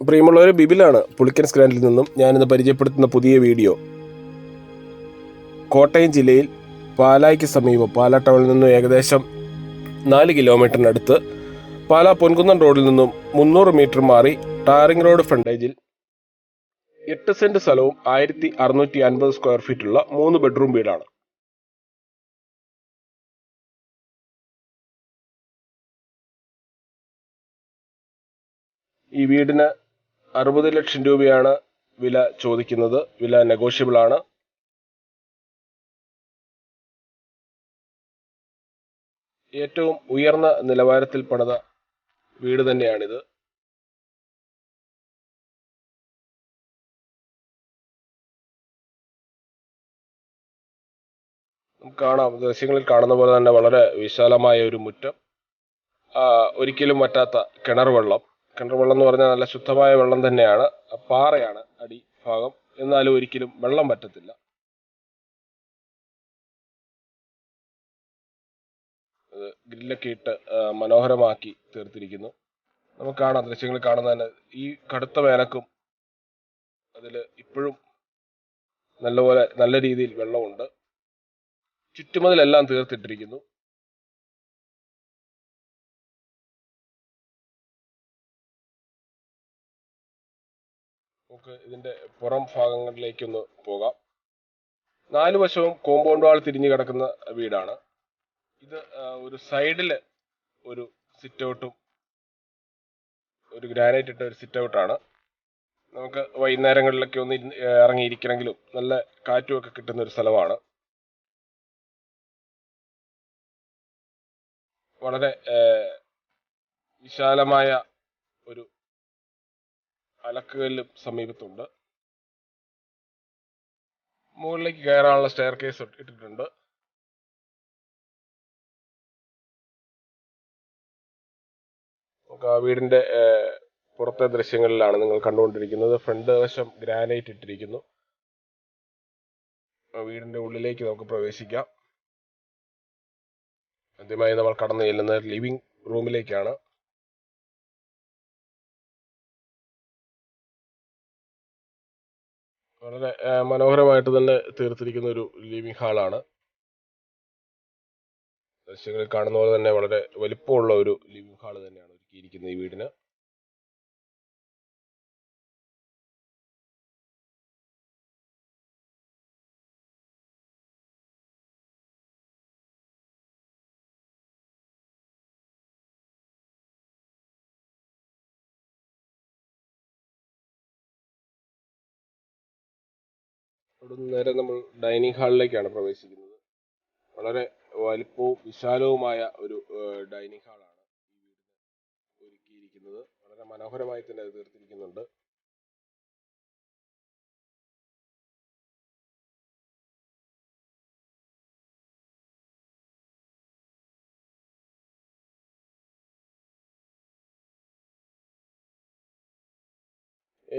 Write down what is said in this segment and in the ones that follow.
പ്രിയമുള്ളവർ ബിബിലാണ് പുളിക്കൻ സ്ക്രാൻഡിൽ നിന്നും ഞാനിന്ന് പരിചയപ്പെടുത്തുന്ന പുതിയ വീഡിയോ. കോട്ടയം ജില്ലയിൽ പാലായ്ക്ക് സമീപം പാലാ ടൗണിൽ നിന്നും ഏകദേശം നാല് കിലോമീറ്ററിനടുത്ത് പാലാ പൊൻകുന്നം റോഡിൽ നിന്നും മുന്നൂറ് മീറ്റർ മാറി ടാറിംഗ് റോഡ് ഫ്രണ്ടേജിൽ എട്ട് സെന്റ് സ്ഥലവും ആയിരത്തി അറുന്നൂറ്റി അൻപത് സ്ക്വയർ ഫീറ്റുള്ള മൂന്ന് ബെഡ്റൂം വീടാണ്. ഈ വീടിന് അറുപത് ലക്ഷം രൂപയാണ് വില ചോദിക്കുന്നത്. വില നെഗോഷ്യബിൾ ആണ്. ഏറ്റവും ഉയർന്ന നിലവാരത്തിൽ പണിത വീട് തന്നെയാണിത്. കാണാം. ദൃശ്യങ്ങളിൽ കാണുന്ന പോലെ തന്നെ വളരെ വിശാലമായ ഒരു മുറ്റം. ഒരിക്കലും വറ്റാത്ത കിണർ വെള്ളം. കിണർ വെള്ളം എന്ന് പറഞ്ഞാൽ നല്ല ശുദ്ധമായ വെള്ളം തന്നെയാണ്. പാറയാണ് അടി ഭാഗം. എന്നാലും ഒരിക്കലും വെള്ളം പറ്റത്തില്ല. ഗ്രില്ലൊക്കെ ഇട്ട് മനോഹരമാക്കി തീർത്തിരിക്കുന്നു. നമുക്ക് കാണാം ദൃശ്യങ്ങൾ കാണുന്ന തന്നെ ഈ കടുത്ത വേനക്കും അതിൽ ഇപ്പോഴും നല്ലപോലെ നല്ല രീതിയിൽ വെള്ളമുണ്ട്. ചുറ്റുമതിലെല്ലാം തീർത്തിട്ടിരിക്കുന്നു. നമുക്ക് ഇതിന്റെ പുറം ഭാഗങ്ങളിലേക്കൊന്ന് പോകാം. നാല് വശവും കോമ്പൗണ്ട് വാൾ തിരിഞ്ഞു കിടക്കുന്ന വീടാണ്. ഇത് ഒരു സൈഡിൽ ഒരു സിറ്റ് ഔട്ടും ഒരു ഗ്രാനൈറ്റ് ഇട്ട ഒരു സിറ്റ് ഔട്ടാണ് നമുക്ക് വൈകുന്നേരങ്ങളിലൊക്കെ ഒന്ന് ഇറങ്ങിയിരിക്കണമെങ്കിലും നല്ല കാറ്റും ഒക്കെ കിട്ടുന്ന ഒരു സ്ഥലമാണ്. വളരെ വിശാലമായ ഒരു അലക്കുകല്ലും സമീപത്തുണ്ട്. മുകളിലേക്ക് കയറാനുള്ള സ്റ്റെയർ കേസ് ഇട്ടിട്ടുണ്ട്. നമുക്ക് ആ വീടിന്റെ പുറത്തെ ദൃശ്യങ്ങളിലാണ് നിങ്ങൾ കണ്ടുകൊണ്ടിരിക്കുന്നത്. ഫ്രണ്ട് വശം ഗ്രാനൈറ്റ് ഇട്ടിരിക്കുന്നു. വീടിന്റെ ഉള്ളിലേക്ക് നമുക്ക് പ്രവേശിക്കാം. ആദ്യമായി നമ്മൾ കടന്നു ചെല്ലുന്നത് ലിവിംഗ് റൂമിലേക്കാണ് വളരെ മനോഹരമായിട്ട് തന്നെ തീർത്തിരിക്കുന്ന ഒരു ലിവിംഗ് ഹാളാണ് ദൃശ്യങ്ങളിൽ കാണുന്ന പോലെ തന്നെ വളരെ വലിപ്പമുള്ള ഒരു ലിവിംഗ് ഹാൾ തന്നെയാണ് ഒരുക്കിയിരിക്കുന്നത് ഈ വീടിന്. അവിടെ നിന്ന് നേരെ നമ്മൾ ഡൈനിങ് ഹാളിലേക്കാണ് പ്രവേശിക്കുന്നത്. വളരെ വലിപ്പവും വിശാലവുമായ ഒരു ഡൈനിങ് ഹാളാണ് ഒരുക്കിയിരിക്കുന്നത്. വളരെ മനോഹരമായി തന്നെ തീർത്തിരിക്കുന്നുണ്ട്.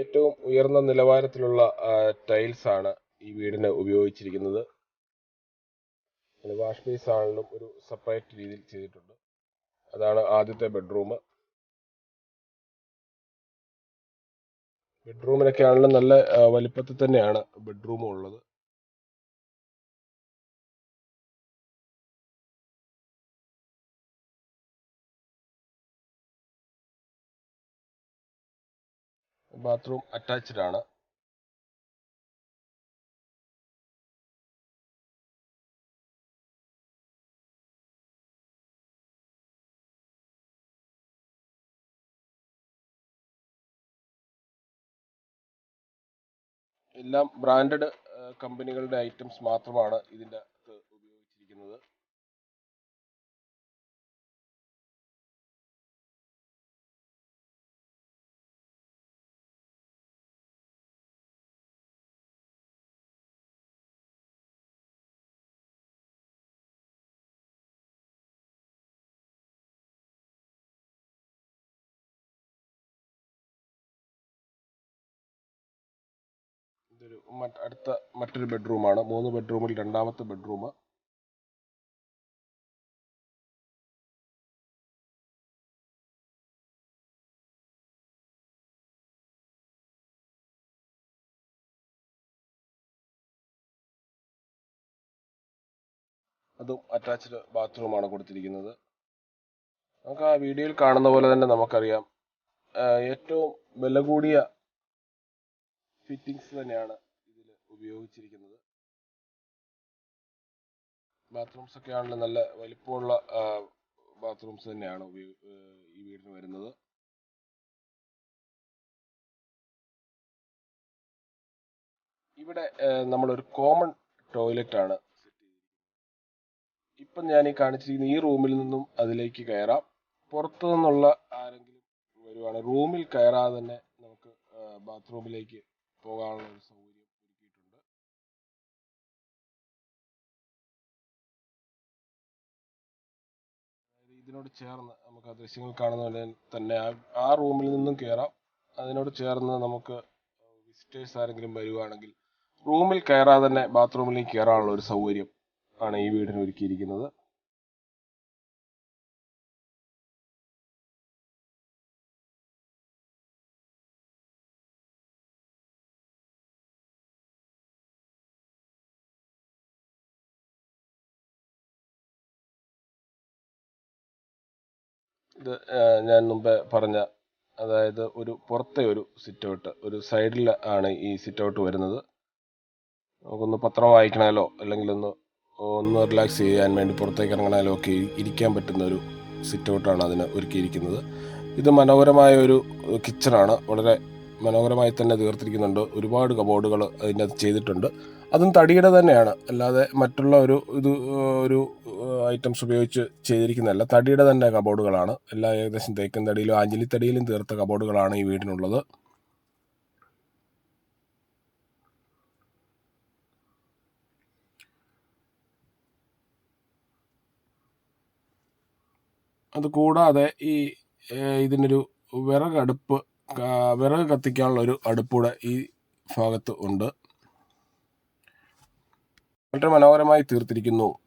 ഏറ്റവും ഉയർന്ന നിലവാരത്തിലുള്ള ടൈൽസ് ആണ് ഈ വീടിന് ഉപയോഗിച്ചിരിക്കുന്നത്. വാഷ് ബേസ് ആണെങ്കിലും ഒരു സെപ്പറേറ്റ് രീതിയിൽ ചെയ്തിട്ടുണ്ട്. അതാണ് ആദ്യത്തെ ബെഡ്റൂം ബെഡ്റൂമിനൊക്കെ ആണെങ്കിലും നല്ല വലിപ്പത്തിൽ തന്നെയാണ് ബെഡ്റൂം ഉള്ളത്. ബാത്റൂം അറ്റാച്ച്ഡ് ആണ്. എല്ലാം ബ്രാൻഡഡ് കമ്പനികളുടെ ഐറ്റംസ് മാത്രമാണ് ഇതിന്റെ അകത്ത് ഉപയോഗിച്ചിരിക്കുന്നത്. ഇതൊരു അടുത്ത മറ്റൊരു ബെഡ്റൂമാണ് മൂന്ന് ബെഡ്റൂമിൽ രണ്ടാമത്തെ ബെഡ്റൂം അതും അറ്റാച്ച്ഡ് ബാത്റൂമാണ് കൊടുത്തിരിക്കുന്നത്. നമുക്ക് ആ വീഡിയോയിൽ കാണുന്ന പോലെ തന്നെ നമുക്കറിയാം. ഏറ്റവും വില കൂടിയ ഫിറ്റിങ്സ് തന്നെയാണ് ഇതിൽ ഉപയോഗിച്ചിരിക്കുന്നത്. ബാത്റൂംസ് ഒക്കെ ആണെങ്കിലും നല്ല വലിപ്പമുള്ള ബാത്റൂംസ് തന്നെയാണ് ഈ വീടിന് വരുന്നത്. ഇവിടെ നമ്മളൊരു കോമൺ ടോയ്ലറ്റ് ആണ് സെറ്റ് ചെയ്തിരിക്കുന്നത്. ഇപ്പം ഞാൻ ഈ കാണിച്ചിരിക്കുന്ന ഈ റൂമിൽ നിന്നും അതിലേക്ക് കയറാം. പുറത്തു നിന്നുള്ള ആരെങ്കിലും വരുവാണെങ്കിൽ റൂമിൽ കയറാതെ തന്നെ നമുക്ക് ബാത്റൂമിലേക്ക് പോകാനുള്ള ഒരു സൗകര്യം ഒരുക്കിയിട്ടുണ്ട്. ഇതിനോട് ചേർന്ന് നമുക്ക് ആ ദൃശ്യങ്ങൾ കാണുന്ന തന്നെ ആ റൂമിൽ നിന്നും കയറാം അതിനോട് ചേർന്ന് നമുക്ക് വിസിറ്റേഴ്സ് ആരെങ്കിലും വരുവാണെങ്കിൽ റൂമിൽ കയറാതെ തന്നെ ബാത്റൂമിലേക്ക് കയറാനുള്ള ഒരു സൗകര്യം ആണ് ഈ വീടിന് ഒരുക്കിയിരിക്കുന്നത്. ഇത് ഞാൻ മുമ്പേ പറഞ്ഞ അതായത് ഒരു പുറത്തെ ഒരു സിറ്റ് ഔട്ട് ഒരു സൈഡിൽ ആണ് ഈ സിറ്റ് ഔട്ട് വരുന്നത്. നമുക്കൊന്ന് പത്രം വായിക്കണമല്ലോ അല്ലെങ്കിൽ ഒന്ന് ഒന്ന് റിലാക്സ് ചെയ്യാൻ വേണ്ടി പുറത്തേക്ക് ഇറങ്ങണമല്ലോ ഒക്കെ ഇരി- ഇരിക്കാൻ പറ്റുന്ന ഒരു സിറ്റ് ഔട്ടാണ് അതിന് ഒരുക്കിയിരിക്കുന്നത്. ഇത് മനോഹരമായ ഒരു കിച്ചണാണ് വളരെ മനോഹരമായി തന്നെ തീർത്തിരിക്കുന്നുണ്ട്. ഒരുപാട് കബോർഡുകൾ അതിന്റെ ചെയ്തിട്ടുണ്ട്. അതും തടിയുടെ തന്നെയാണ്. അല്ലാതെ മറ്റുള്ള ഒരു ഇത് ഒരു ഐറ്റംസ് ഉപയോഗിച്ച് ചെയ്തിരിക്കുന്നതല്ല. തടിയുടെ തന്നെ കബോർഡുകളാണ്. എല്ലാ ഏകദേശം തേക്കൻ തടിയിലും ആഞ്ചലി തടിയിലും തീർത്ത കബോർഡുകളാണ് ഈ വീടിനുള്ളത്. അത് കൂടാതെ ഈ ഇതിനൊരു വിറകടുപ്പ് വിറക് കത്തിക്കാനുള്ള ഒരു അടുപ്പൂടെ ഈ ഭാഗത്ത് ഉണ്ട്. വളരെ മനോഹരമായി തീർത്തിരിക്കുന്നു.